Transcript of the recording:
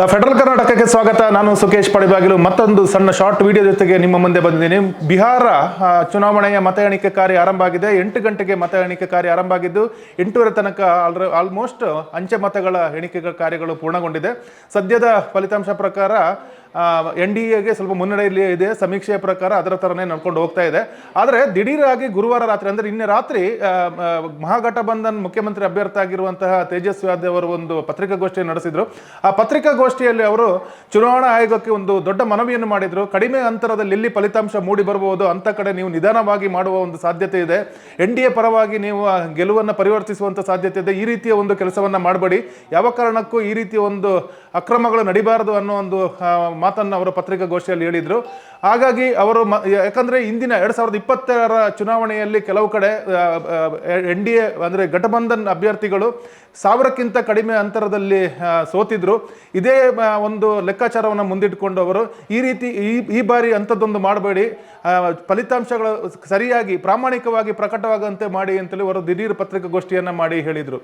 The federal ಕರ್ನಾಟಕಕ್ಕೆ ಸ್ವಾಗತ. ನಾನು ಸುಕೇಶ್ ಪಡೆಬಾಗಿಲು. ಮತ್ತೊಂದು ಸಣ್ಣ ಶಾರ್ಟ್ ವಿಡಿಯೋ ಜೊತೆಗೆ ನಿಮ್ಮ ಮುಂದೆ ಬಂದಿದ್ದೀನಿ. ಬಿಹಾರ ಚುನಾವಣೆಯ ಮತ ಎಣಿಕೆ ಕಾರ್ಯ ಆರಂಭ ಆಗಿದೆ. ಎಂಟು ಗಂಟೆಗೆ ಮತ ಎಣಿಕೆ ಕಾರ್ಯ ಆರಂಭ ಆಗಿದ್ದು, ಎಂಟೂವರೆ ತನಕ ಆಲ್ರ ಆಲ್ಮೋಸ್ಟ್ ಅಂಚೆ ಮತಗಳ ಎಣಿಕೆ ಕಾರ್ಯಗಳು ಪೂರ್ಣಗೊಂಡಿದೆ. ಸದ್ಯದ ಫಲಿತಾಂಶ ಪ್ರಕಾರ ಎನ್ ಡಿ ಎಗೆ ಸ್ವಲ್ಪ ಮುನ್ನಡೆಯಲ್ಲಿ ಇದೆ. ಸಮೀಕ್ಷೆಯ ಪ್ರಕಾರ ಅದರ ಥರನೇ ನಡ್ಕೊಂಡು ಹೋಗ್ತಾ ಇದೆ. ಆದರೆ ದಿಢೀರಾಗಿ ಗುರುವಾರ ರಾತ್ರಿ, ಅಂದರೆ ನಿನ್ನೆ ರಾತ್ರಿ ಮಹಾಗಠಬಂಧನ್ ಮುಖ್ಯಮಂತ್ರಿ ಅಭ್ಯರ್ಥಿ ಆಗಿರುವಂತಹ ತೇಜಸ್ವಿ ಯಾದವ್ ಅವರು ಒಂದು ಪತ್ರಿಕಾಗೋಷ್ಠಿ ನಡೆಸಿದರು. ಆ ಪತ್ರಿಕಾಗೋಷ್ಠಿಯಲ್ಲಿ ಅವರು ಚುನಾವಣಾ ಆಯೋಗಕ್ಕೆ ಒಂದು ದೊಡ್ಡ ಮನವಿಯನ್ನು ಮಾಡಿದರು. ಕಡಿಮೆ ಅಂತರದಲ್ಲಿ ಎಲ್ಲಿ ಫಲಿತಾಂಶ ಮೂಡಿ ಬರಬಹುದು ಅಂತ ಕಡೆ ನೀವು ನಿಧಾನವಾಗಿ ಮಾಡುವ ಒಂದು ಸಾಧ್ಯತೆ ಇದೆ. ಎನ್ ಡಿ ಎ ಪರವಾಗಿ ನೀವು ಗೆಲುವನ್ನು ಪರಿವರ್ತಿಸುವಂಥ ಸಾಧ್ಯತೆ ಇದೆ. ಈ ರೀತಿಯ ಒಂದು ಕೆಲಸವನ್ನು ಮಾಡಬೇಡಿ. ಯಾವ ಕಾರಣಕ್ಕೂ ಈ ರೀತಿಯ ಒಂದು ಅಕ್ರಮಗಳು ನಡಿಬಾರದು ಅನ್ನೋ ಒಂದು ಮಾತನ್ನು ಅವರು ಪತ್ರಿಕಾಗೋಷ್ಠಿಯಲ್ಲಿ ಹೇಳಿದರು. ಹಾಗಾಗಿ ಅವರು ಮ- ಯಾಕಂದರೆ ಇಂದಿನ ಎರಡು ಸಾವಿರದ ಇಪ್ಪತ್ತರ ಚುನಾವಣೆಯಲ್ಲಿ ಕೆಲವು ಕಡೆ ಎನ್ ಡಿ ಎ ಅಂದರೆ ಘಟಬಂಧನ್ ಅಭ್ಯರ್ಥಿಗಳು ಸಾವಿರಕ್ಕಿಂತ ಕಡಿಮೆ ಅಂತರದಲ್ಲಿ ಸೋತಿದ್ರು. ಇದೇ ಒಂದು ಲೆಕ್ಕಾಚಾರವನ್ನು ಮುಂದಿಟ್ಟುಕೊಂಡು ಅವರು ಈ ರೀತಿ, ಈ ಈ ಬಾರಿ ಅಂಥದ್ದೊಂದು ಮಾಡಬೇಡಿ. ಫಲಿತಾಂಶಗಳು ಸರಿಯಾಗಿ ಪ್ರಾಮಾಣಿಕವಾಗಿ ಪ್ರಕಟವಾಗಂತೆ ಮಾಡಿ ಅಂತೇಳಿ ಅವರು ದಿಢೀರ್ ಪತ್ರಿಕಾಗೋಷ್ಠಿಯನ್ನು ಮಾಡಿ ಹೇಳಿದ್ರು.